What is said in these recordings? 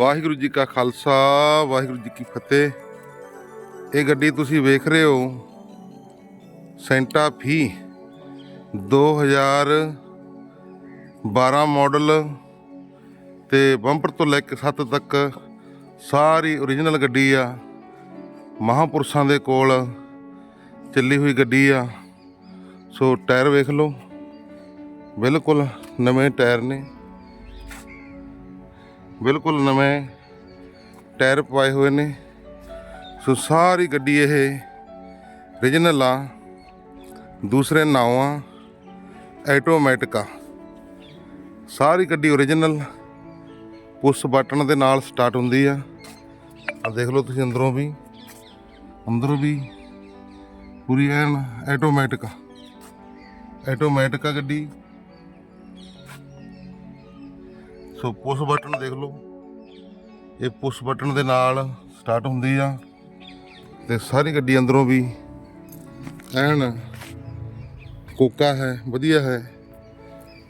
ਵਾਹਿਗੁਰੂ ਜੀ ਕਾ ਖਾਲਸਾ, ਵਾਹਿਗੁਰੂ ਜੀ ਕੀ ਫਤਿਹ। ਇਹ ਗੱਡੀ ਤੁਸੀਂ ਵੇਖ ਰਹੇ ਹੋ, ਸੈਂਟਾ ਫੀ 2012 ਮਾਡਲ ਤੇ ਬੰਪਰ ਤੋਂ ਲੈ ਕੇ ਸੱਤ ਤੱਕ ਸਾਰੀ ਓਰੀਜਨਲ ਗੱਡੀ ਆ। ਮਹਾਪੁਰਸ਼ਾਂ ਦੇ ਕੋਲ ਚੱਲੀ ਹੋਈ ਗੱਡੀ ਆ। ਸੋ ਟਾਇਰ ਵੇਖ ਲਓ, ਬਿਲਕੁਲ ਨਵੇਂ ਟਾਇਰ ਨੇ। ਬਿਲਕੁਲ ਨਵੇਂ ਟਾਇਰ ਪਵਾਏ ਹੋਏ ਨੇ। ਸੋ ਸਾਰੀ ਗੱਡੀ ਇਹ ਰੀਜਨਲ ਆ। ਦੂਸਰੇ ਨਾਮ ਆਟੋਮੈਟਿਕ ਆ। ਸਾਰੀ ਗੱਡੀ ਓਰੀਜਨਲ ਪੁਸ਼ ਬਟਨ ਦੇ ਨਾਲ ਸਟਾਰਟ ਹੁੰਦੀ ਆ। ਆ ਦੇਖ ਲਓ ਤੁਸੀਂ ਅੰਦਰੋਂ ਵੀ। ਅੰਦਰੋਂ ਵੀ ਪੂਰੀ ਐਨ ਆਟੋਮੈਟਿਕ ਆ। ਆਟੋਮੈਟਿਕ ਆ ਗੱਡੀ। ਸੋ ਪੁਸ਼ ਬਟਨ ਦੇਖ ਲਓ। ਇਹ ਪੁਸ਼ ਬਟਨ ਦੇ ਨਾਲ ਸਟਾਰਟ ਹੁੰਦੀ ਆ ਤੇ ਸਾਰੀ ਗੱਡੀ ਅੰਦਰੋਂ ਵੀ ਐਨ ਕੋਕਾ ਹੈ, ਵਧੀਆ ਹੈ।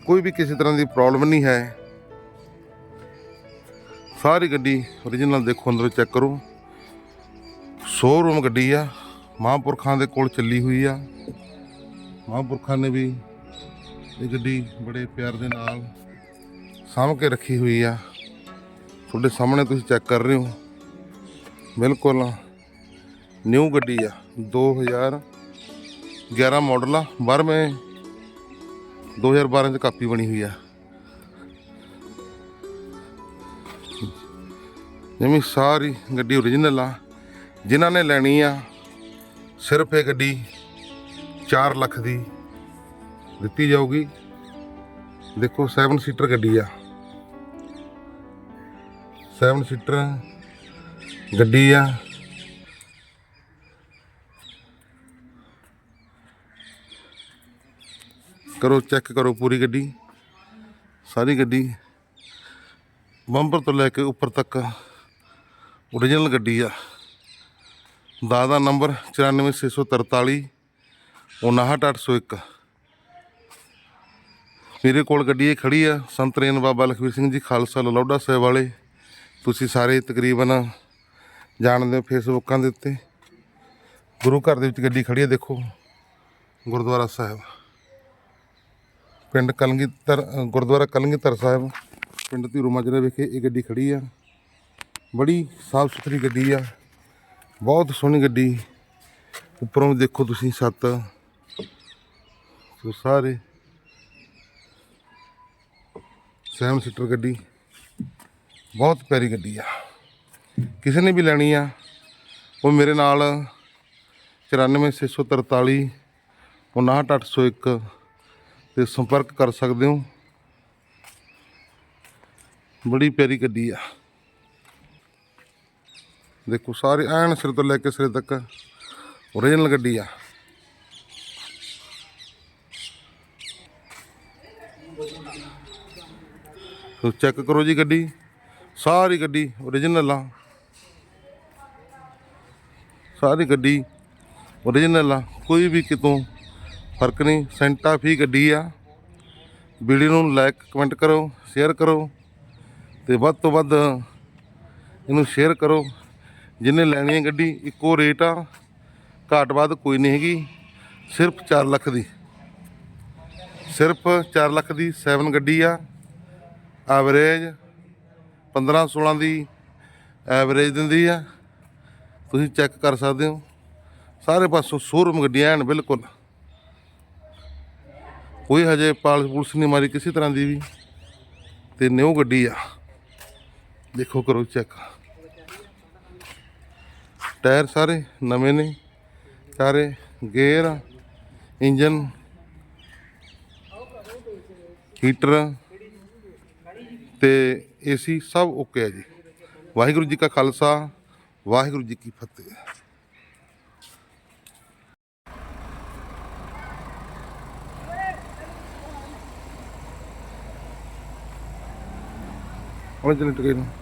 ਕੋਈ ਵੀ ਕਿਸੇ ਤਰ੍ਹਾਂ ਦੀ ਪ੍ਰੋਬਲਮ ਨਹੀਂ ਹੈ। ਸਾਰੀ ਗੱਡੀ ਓਰੀਜਨਲ ਦੇਖੋ, ਅੰਦਰੋਂ ਚੈੱਕ ਕਰੋ। ਸ਼ੋਰੂਮ ਗੱਡੀ ਆ। ਮਹਾਂਪੁਰਖਾਂ ਦੇ ਕੋਲ ਚੱਲੀ ਹੋਈ ਆ। ਮਹਾਂਪੁਰਖਾਂ ਨੇ ਵੀ ਇਹ ਗੱਡੀ ਬੜੇ ਪਿਆਰ ਦੇ ਨਾਲ ਸਾਂਭ ਕੇ ਰੱਖੀ ਹੋਈ ਆ। ਤੁਹਾਡੇ ਸਾਹਮਣੇ ਤੁਸੀਂ ਚੈੱਕ ਕਰ ਰਹੇ ਹੋ। ਬਿਲਕੁਲ ਨਿਊ ਗੱਡੀ ਆ। 2011 ਮਾਡਲ ਆ। 12ਵੇਂ 2012 ਚ ਕਾਪੀ ਬਣੀ ਹੋਈ ਆ। ਜਿਵੇਂ ਸਾਰੀ ਗੱਡੀ ਓਰੀਜਨਲ ਆ। ਜਿਨ੍ਹਾਂ ਨੇ ਲੈਣੀ ਆ, ਸਿਰਫ ਇਹ ਗੱਡੀ 4 ਲੱਖ ਦੀ ਦਿੱਤੀ ਜਾਊਗੀ। ਦੇਖੋ 7 ਸੀਟਰ ਗੱਡੀ ਆ। 7 ਸੀਟਰ ਗੱਡੀ ਆ। ਕਰੋ, ਚੈੱਕ ਕਰੋ ਪੂਰੀ ਗੱਡੀ। ਸਾਰੀ ਗੱਡੀ ਬੰਪਰ ਤੋਂ ਲੈ ਕੇ ਉੱਪਰ ਤੱਕ ਓਰੀਜਨਲ ਗੱਡੀ ਆ। ਦਾ ਨੰਬਰ 94643 59801 ਮੇਰੇ ਕੋਲ ਗੱਡੀ ਇਹ ਖੜੀ ਆ, ਸੰਤ ਰੇਨ ਬਾਬਾ ਲਖਵੀਰ ਸਿੰਘ ਜੀ, ਖਾਲਸਾ ਲਲੌਡਾ ਸਾਹਿਬ ਵਾਲੇ। ਤੁਸੀਂ ਸਾਰੇ ਤਕਰੀਬਨ ਜਾਣਦੇ ਹੋ ਫੇਸਬੁੱਕਾਂ ਦੇ ਉੱਤੇ। ਗੁਰੂ ਘਰ ਦੇ ਵਿੱਚ ਗੱਡੀ ਖੜੀ ਹੈ ਦੇਖੋ। ਗੁਰਦੁਆਰਾ ਸਾਹਿਬ। ਪਿੰਡ ਕਲਗੀਧਰ ਅ, ਗੁਰਦੁਆਰਾ ਕਲਗੀਧਰ ਸਾਹਿਬ। ਪਿੰਡ ਧੀਰੂ ਮਾਜਰਾ ਵਿਖੇ ਇਹ ਗੱਡੀ ਖੜੀ ਆ। ਬੜੀ ਸਾਫ਼ ਸੁਥਰੀ ਗੱਡੀ ਆ। ਬਹੁਤ ਸੋਹਣੀ ਗੱਡੀ। ਉੱਪਰੋਂ ਵੀ ਦੇਖੋ ਤੁਸੀਂ ਛੱਤ ਸੋ ਸਾਰੇ। ਸੈਵਨ ਸੀਟਰ ਗੱਡੀ। ਬਹੁਤ ਪਿਆਰੀ ਗੱਡੀ ਆ। ਕਿਸੇ ਨੇ ਵੀ ਲੈਣੀ ਆ, ਉਹ ਮੇਰੇ ਨਾਲ 94643 59801 ਤੇ ਸੰਪਰਕ ਕਰ ਸਕਦੇ ਹੋ। ਬੜੀ ਪਿਆਰੀ ਗੱਡੀ ਆ। ਦੇਖੋ, ਸਾਰੇ ਐਨ ਸਿਰ ਤੋਂ ਲੈ ਕੇ ਸਿਰੇ ਤੱਕ ਓਰੀਜਨਲ ਗੱਡੀ ਆ। ਸੋ ਚੈੱਕ ਕਰੋ ਜੀ ਗੱਡੀ। ਸਾਰੀ ਗੱਡੀ ਓਰੀਜਨਲ ਆ। ਸਾਰੀ ਗੱਡੀ ਓਰੀਜਨਲ ਆ। ਕੋਈ ਵੀ ਕਿਤੋਂ ਫ਼ਰਕ ਨਹੀਂ। ਸੈਂਟਾ ਫੀ ਗੱਡੀ ਆ। ਵੀਡੀਓ ਨੂੰ ਲਾਈਕ ਕਮੈਂਟ ਕਰੋ ਸ਼ੇਅਰ ਕਰੋ ਤੇ ਵੱਧ ਤੋਂ ਵੱਧ ਇਹਨੂੰ ਸ਼ੇਅਰ ਕਰੋ। ਜਿੰਨੇ ਲੈਣੀ ਹੈ ਗੱਡੀ, ਇੱਕੋ ਰੇਟ ਆ। ਘਾਟ ਵੱਧ ਕੋਈ ਨਹੀਂ ਹੈਗੀ। ਸਿਰਫ 4 ਲੱਖ ਦੀ। ਸਿਰਫ 4 ਲੱਖ ਦੀ 7 ਗੱਡੀ ਆ। ਐਵਰੇਜ 15 16 ਦੀ ਐਵਰੇਜ ਦਿੰਦੀ ਆ। ਤੁਸੀਂ ਚੈੱਕ ਕਰ ਸਕਦੇ ਹੋ। ਸਾਰੇ ਪਾਸੋਂ ਸ਼ੋਰੂਮ ਗੱਡੀਆਂ ਐਨ ਬਿਲਕੁਲ। ਕੋਈ ਹਜੇ ਪਾਲਸ ਪੁਲਿਸ ਨਹੀਂ ਮਾਰੀ ਕਿਸੇ ਤਰ੍ਹਾਂ ਦੀ ਵੀ। ਤੇ ਨਿਊ ਗੱਡੀ ਆ। ਦੇਖੋ ਕਰੋ ਚੈੱਕ ਟਾਇਰ ਸਾਰੇ ਨਵੇਂ ਨੇ। ਸਾਰੇ ਗੇਅਰ, ਇੰਜਨ ਹੀਟਰ ਤੇ ਏਸੀ ਸਭ ਓਕੇ ਹੈ ਜੀ। ਵਾਹਿਗੁਰੂ ਜੀ ਕਾ ਖਾਲਸਾ, ਵਾਹਿਗੁਰੂ ਜੀ ਕੀ ਫਤਿਹ। ਉਹ ਜਨਰੇਟਰ ਨੂੰ।